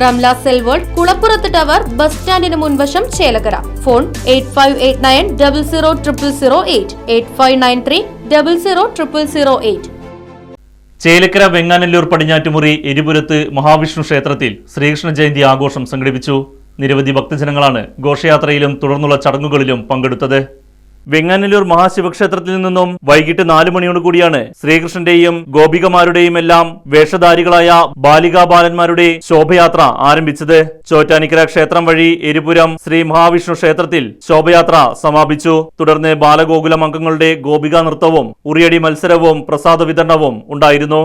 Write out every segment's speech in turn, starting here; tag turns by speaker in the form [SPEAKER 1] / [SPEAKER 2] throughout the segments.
[SPEAKER 1] Ramla cell world കുളപ്പുറത്ത് tower bus സ്റ്റാൻഡിന് മുൻവശം Chelakkara phone eight five eight nine double zero triple zero eight. Eight five nine three double zero triple zero eight.
[SPEAKER 2] Chelakkara Venganallur Padinjattumuri എരിപുരത്ത് Mahavishnu ക്ഷേത്രത്തിൽ ശ്രീകൃഷ്ണ ജയന്തി ആഘോഷം സംഘടിപ്പിച്ചു. നിരവധി ഭക്തജനങ്ങളാണ് ഘോഷയാത്രയിലും തുടർന്നുള്ള ചടങ്ങുകളിലും പങ്കെടുത്തത്. വെങ്ങാനല്ലൂർ മഹാശിവക്ഷേത്രത്തിൽ നിന്നും വൈകിട്ട് നാലു മണിയോട് കൂടിയാണ് ശ്രീകൃഷ്ണന്റെയും ഗോപികമാരുടെയും എല്ലാം വേഷധാരികളായ ബാലികാ ബാലന്മാരുടെ ശോഭയാത്ര ആരംഭിച്ചത്. ചോറ്റാനിക്കര ക്ഷേത്രം വഴി എരിപുരം ശ്രീ മഹാവിഷ്ണു ക്ഷേത്രത്തിൽ ശോഭയാത്ര സമാപിച്ചു. തുടർന്ന് ബാലഗോകുലം അംഗങ്ങളുടെ ഗോപികാ നൃത്തവും ഉറിയടി മത്സരവും പ്രസാദ വിതരണവും ഉണ്ടായിരുന്നു.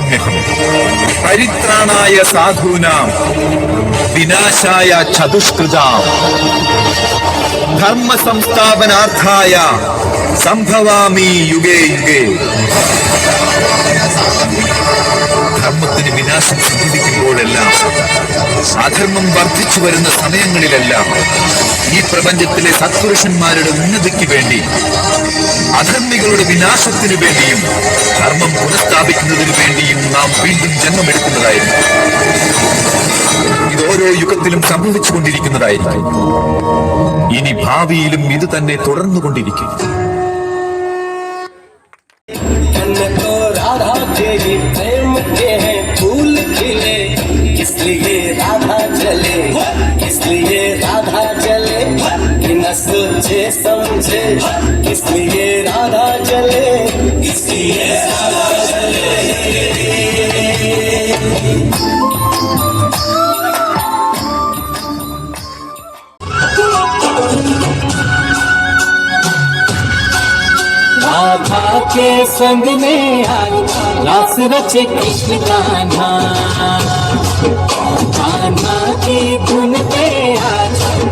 [SPEAKER 3] ജാമ്യഹം പരിത്രാണായ സാധൂനാം വിനാശായ ചതുഷ്കൃതാം ധർമ്മ സംസ്ഥാപനാർത്ഥായ സംഭവാമി യുഗേ യുഗേ അധർമ്മം വർദ്ധിച്ചു വരുന്ന സമയങ്ങളിലെല്ലാം ഈ പ്രപഞ്ചത്തിലെ സത്പുരുഷന്മാരുടെ ഉന്നതിക്ക് വേണ്ടി അധർമ്മികളുടെ വിനാശത്തിനു വേണ്ടിയും ധർമ്മം പുനഃസ്ഥാപിക്കുന്നതിനു വേണ്ടിയും നാം വീണ്ടും ജന്മമെടുക്കുന്നതായിരുന്നു. ഇത് ഓരോ യുഗത്തിലും സംഭവിച്ചുകൊണ്ടിരിക്കുന്നതായിരുന്നു ഇനി ഭാവിയിലും ഇത് തന്നെ തുടർന്നുകൊണ്ടിരിക്കും.
[SPEAKER 4] बिना सोचे समझे। इसलिए राधा चले इसलिए राधा चले के संग में आज रास रचे कृष्ण कान्हा कान्हा की धुन पे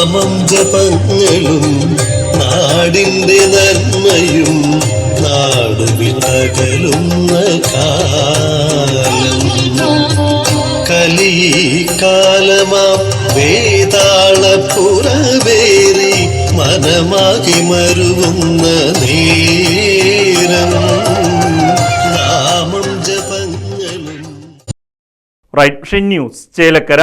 [SPEAKER 5] നാമം ജപങ്ങളും നാടിന്റെ നന്മയും നാടുവിളകലുന്ന കാലം. കലി കാലമാം വേതാളപ്പുറവേറി മനമാകി മരുവുന്ന നേരം. നാമം ജപങ്ങളും
[SPEAKER 2] ന്യൂസ് ചേലക്കര